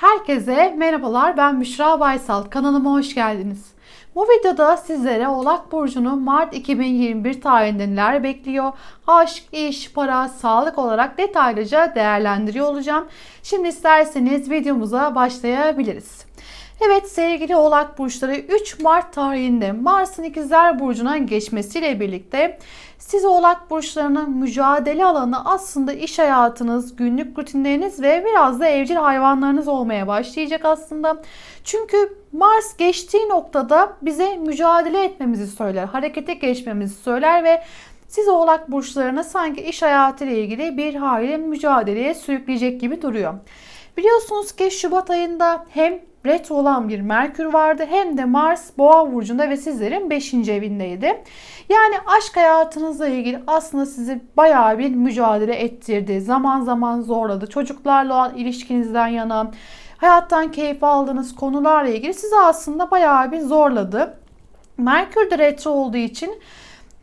Herkese merhabalar ben Büşra Baysal kanalıma hoş geldiniz. Bu videoda sizlere Oğlak Burcu'nu Mart 2021 tarihinde neler bekliyor, aşk, iş, para, sağlık olarak detaylıca değerlendiriyor olacağım. Şimdi isterseniz videomuza başlayabiliriz. Evet sevgili Oğlak Burçları 3 Mart tarihinde Mars'ın İkizler Burcu'na geçmesiyle birlikte siz Oğlak Burçlarının mücadele alanı aslında iş hayatınız, günlük rutinleriniz ve biraz da evcil hayvanlarınız olmaya başlayacak aslında. Çünkü Mars geçtiği noktada bize mücadele etmemizi söyler, harekete geçmemizi söyler ve siz oğlak burçlarına sanki iş hayatı ile ilgili bir hayli mücadeleye sürükleyecek gibi duruyor. Biliyorsunuz ki Şubat ayında hem retro olan bir Merkür vardı hem de Mars Boğa burcunda ve sizlerin 5. evindeydi. Yani aşk hayatınızla ilgili aslında sizi bayağı bir mücadele ettirdi. Zaman zaman zorladı. Çocuklarla olan ilişkinizden yana, hayattan keyif aldığınız konularla ilgili sizi aslında bayağı bir zorladı. Merkür de retro olduğu için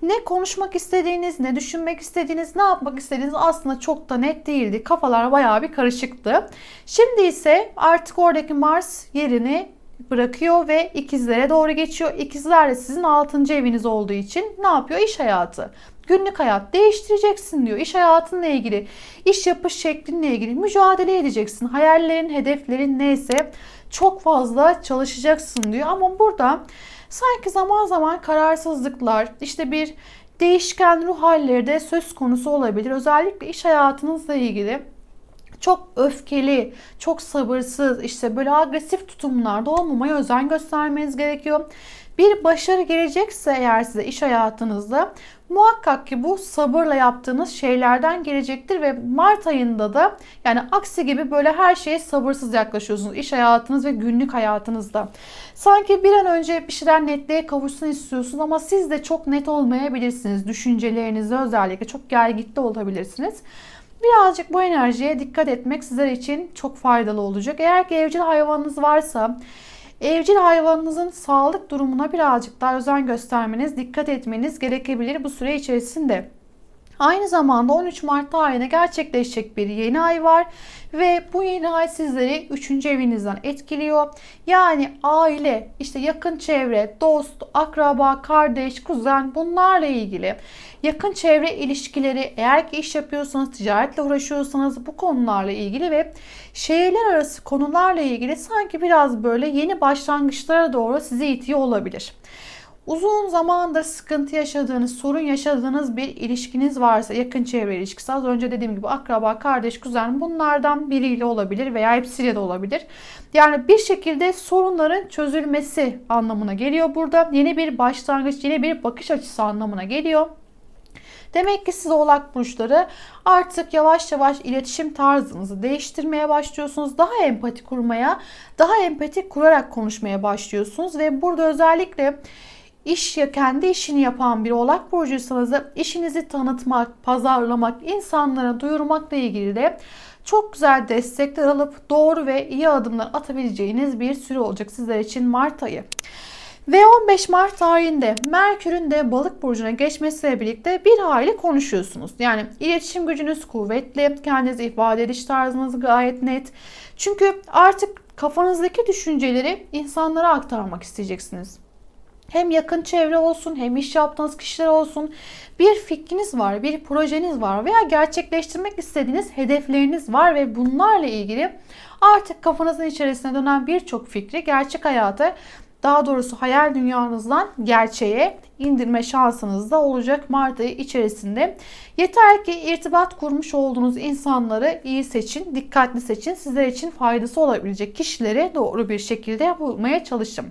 ne konuşmak istediğiniz, ne düşünmek istediğiniz, ne yapmak istediğiniz aslında çok da net değildi. Kafalar bayağı bir karışıktı. Şimdi ise artık oradaki Mars yerini bırakıyor ve ikizlere doğru geçiyor. İkizler de sizin 6. eviniz olduğu için ne yapıyor? İş hayatı. Günlük hayat değiştireceksin diyor. İş hayatınla ilgili, iş yapış şeklinle ilgili mücadele edeceksin. Hayallerin, hedeflerin neyse çok fazla çalışacaksın diyor. Ama burada sanki zaman zaman kararsızlıklar, işte bir değişken ruh halleri de söz konusu olabilir. Özellikle iş hayatınızla ilgili çok öfkeli, çok sabırsız, işte böyle agresif tutumlarda olmamaya özen göstermeniz gerekiyor. Bir başarı gelecekse eğer size iş hayatınızda muhakkak ki bu sabırla yaptığınız şeylerden gelecektir ve Mart ayında da yani aksi gibi böyle her şeye sabırsız yaklaşıyorsunuz iş hayatınız ve günlük hayatınızda. Sanki bir an önce bir şeyler netliğe kavuşsun istiyorsunuz ama siz de çok net olmayabilirsiniz. Düşüncelerinizde özellikle çok gergitli olabilirsiniz. Birazcık bu enerjiye dikkat etmek sizler için çok faydalı olacak. Eğer ki evcil hayvanınız varsa evcil hayvanınızın sağlık durumuna birazcık daha özen göstermeniz, dikkat etmeniz gerekebilir bu süre içerisinde. Aynı zamanda 13 Mart tarihine gerçekleşecek bir yeni ay var ve bu yeni ay sizleri 3. evinizden etkiliyor. Yani aile, işte yakın çevre, dost, akraba, kardeş, kuzen bunlarla ilgili yakın çevre ilişkileri eğer ki iş yapıyorsanız, ticaretle uğraşıyorsanız bu konularla ilgili ve şehirler arası konularla ilgili sanki biraz böyle yeni başlangıçlara doğru sizi itiyor olabilir. Uzun zamandır sıkıntı yaşadığınız, sorun yaşadığınız bir ilişkiniz varsa, yakın çevre ilişkisi, az önce dediğim gibi akraba, kardeş, kuzen bunlardan biriyle olabilir veya hepsiyle de olabilir. Yani bir şekilde sorunların çözülmesi anlamına geliyor burada. Yeni bir başlangıç, yeni bir bakış açısı anlamına geliyor. Demek ki siz oğlak burçları artık yavaş yavaş iletişim tarzınızı değiştirmeye başlıyorsunuz. Daha empati kurmaya, daha empati kurarak konuşmaya başlıyorsunuz ve burada özellikle iş ya kendi işini yapan bir oğlak burcuysanız da işinizi tanıtmak, pazarlamak, insanlara duyurmakla ilgili de çok güzel destekler alıp doğru ve iyi adımlar atabileceğiniz bir süre olacak sizler için Mart ayı. Ve 15 Mart tarihinde Merkür'ün de balık burcuna geçmesiyle birlikte bir hayli konuşuyorsunuz. Yani iletişim gücünüz kuvvetli, kendinizi ifade ediş tarzınız gayet net. Çünkü artık kafanızdaki düşünceleri insanlara aktarmak isteyeceksiniz. Hem yakın çevre olsun hem iş yaptığınız kişiler olsun bir fikriniz var, bir projeniz var veya gerçekleştirmek istediğiniz hedefleriniz var ve bunlarla ilgili artık kafanızın içerisine dönen birçok fikri gerçek hayata daha doğrusu hayal dünyanızdan gerçeğe indirme şansınız da olacak Mart ayı içerisinde. Yeter ki irtibat kurmuş olduğunuz insanları iyi seçin, dikkatli seçin. Sizler için faydası olabilecek kişileri doğru bir şekilde bulmaya çalışın.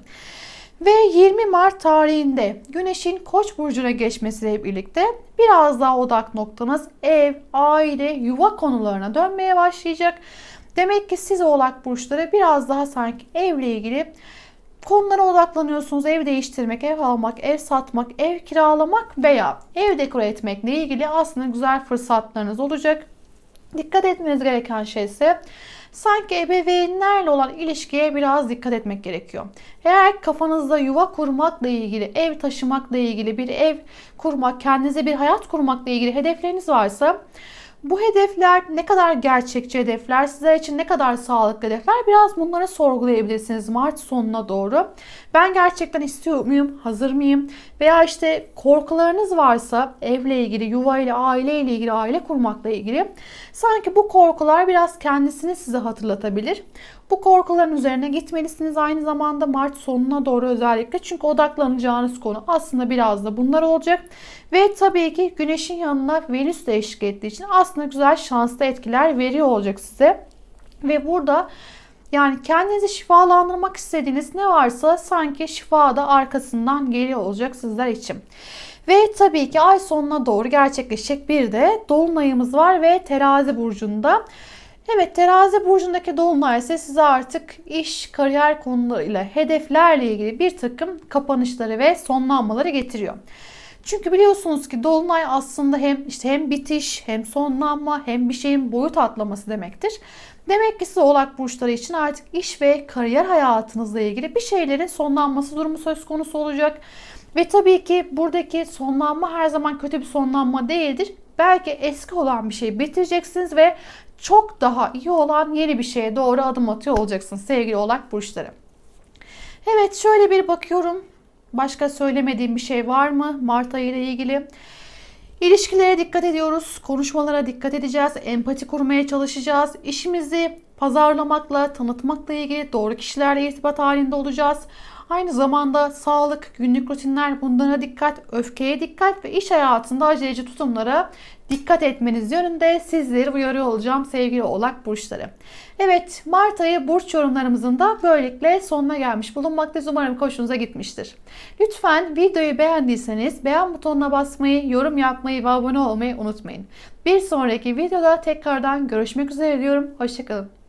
Ve 20 Mart tarihinde Güneş'in Koç burcuna geçmesiyle birlikte biraz daha odak noktanız ev, aile, yuva konularına dönmeye başlayacak. Demek ki siz Oğlak burçları biraz daha sanki evle ilgili konulara odaklanıyorsunuz. Ev değiştirmek, ev almak, ev satmak, ev kiralamak veya ev dekore etmekle ilgili aslında güzel fırsatlarınız olacak. Dikkat etmeniz gereken şey ise sanki ebeveynlerle olan ilişkiye biraz dikkat etmek gerekiyor. Eğer kafanızda yuva kurmakla ilgili, ev taşımakla ilgili bir ev kurmak, kendinize bir hayat kurmakla ilgili hedefleriniz varsa Bu hedefler ne kadar gerçekçi hedefler, sizler için ne kadar sağlıklı hedefler biraz bunları sorgulayabilirsiniz Mart sonuna doğru. Ben gerçekten istiyor muyum, hazır mıyım? Veya işte korkularınız varsa evle ilgili, yuva ile, aile ile ilgili, aile kurmakla ilgili sanki bu korkular biraz kendisini size hatırlatabilir. Bu korkuların üzerine gitmelisiniz aynı zamanda Mart sonuna doğru özellikle. Çünkü odaklanacağınız konu aslında biraz da bunlar olacak. Ve tabii ki Güneş'in yanına Venüs de eşlik ettiği için aslında güzel şanslı etkiler veriyor olacak size. Ve burada yani kendinizi şifalandırmak istediğiniz ne varsa sanki şifa da arkasından geliyor olacak sizler için. Ve tabii ki ay sonuna doğru gerçekleşecek bir de dolunayımız var ve terazi burcunda. Evet terazi burcundaki dolunay ise size artık iş, kariyer konularıyla, hedeflerle ilgili bir takım kapanışları ve sonlanmaları getiriyor. Çünkü biliyorsunuz ki dolunay aslında hem işte hem bitiş, hem sonlanma, hem bir şeyin boyut atlaması demektir. Demek ki size oğlak burçları için artık iş ve kariyer hayatınızla ilgili bir şeylerin sonlanması durumu söz konusu olacak. Ve tabii ki buradaki sonlanma her zaman kötü bir sonlanma değildir. Belki eski olan bir şeyi bitireceksiniz ve çok daha iyi olan yeni bir şeye doğru adım atıyor olacaksınız sevgili oğlak burçları. Evet şöyle bir bakıyorum. Başka söylemediğim bir şey var mı Mart ayı ile ilgili? İlişkilere dikkat ediyoruz, konuşmalara dikkat edeceğiz, empati kurmaya çalışacağız. İşimizi pazarlamakla, tanıtmakla ilgili doğru kişilerle irtibat halinde olacağız. Aynı zamanda sağlık, günlük rutinler bunlara dikkat, öfkeye dikkat ve iş hayatında aceleci tutumlara dikkat etmeniz yönünde sizleri uyarıyor olacağım sevgili oğlak burçları. Evet Mart ayı burç yorumlarımızın da böylelikle sonuna gelmiş bulunmaktayız. Umarım hoşunuza gitmiştir. Lütfen videoyu beğendiyseniz beğen butonuna basmayı, yorum yapmayı ve abone olmayı unutmayın. Bir sonraki videoda tekrardan görüşmek üzere diyorum. Hoşçakalın.